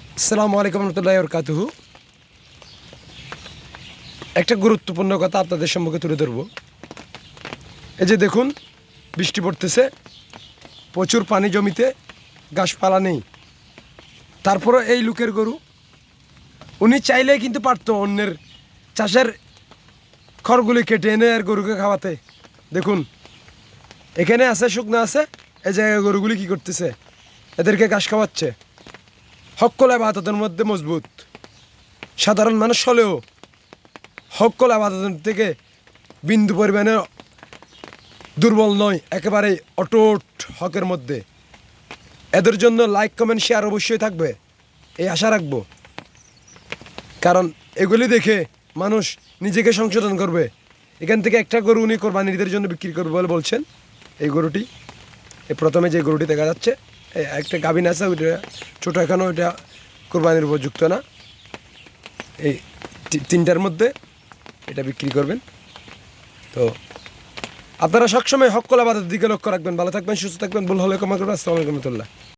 আসসালামু আলাইকুম রহমতুল্লাহ বরকাতুহু একটা গুরুত্বপূর্ণ কথা আপনাদের সম্মুখে তুলে ধরব। এই যে দেখুন, বৃষ্টি পড়তেছে, প্রচুর পানি জমিতে, গাছপালা নেই। তারপরে এই লোকের গরু, উনি চাইলে কিন্তু পারতো অন্যের চাষের খড়গুলি কেটে এনে আর গরুকে খাওয়াতে। দেখুন, এখানে আছে, শুকনো আছে, এই জায়গায় গরুগুলি কি করতেছে? এদেরকে ঘাস খাওয়াচ্ছে। হকল আবাদতের মধ্যে মজবুত। সাধারণ মানুষ হলেও হকল আবাদতের থেকে বিন্দু পরিমাণে দুর্বল নয় একেবারে অটোট হকের মধ্যে। এদের জন্য লাইক কমেন্ট শেয়ার অবশ্যই থাকবে, এই আশা রাখব। কারণ এগুলি দেখে মানুষ নিজেকে সংশোধন করবে। এখান থেকে একটা গরু উনি কোরবানিদের জন্য বিক্রি করবে বলে বলছেন। এই গরুটি, এই প্রথমে যে গরুটি দেখা যাচ্ছে একটা গাভিন আছে ওইটা ছোট এখানে ওইটা কোরবানির উপযুক্ত না। এই তিনটার মধ্যে এটা বিক্রি করবেন। তো আপনারা সবসময় হক কলাবাদের দিকে লক্ষ্য রাখবেন। ভালো থাকবেন, সুস্থ থাকবেন। ভুল হলে কমা করবেন। আসসালামু আলাইকুম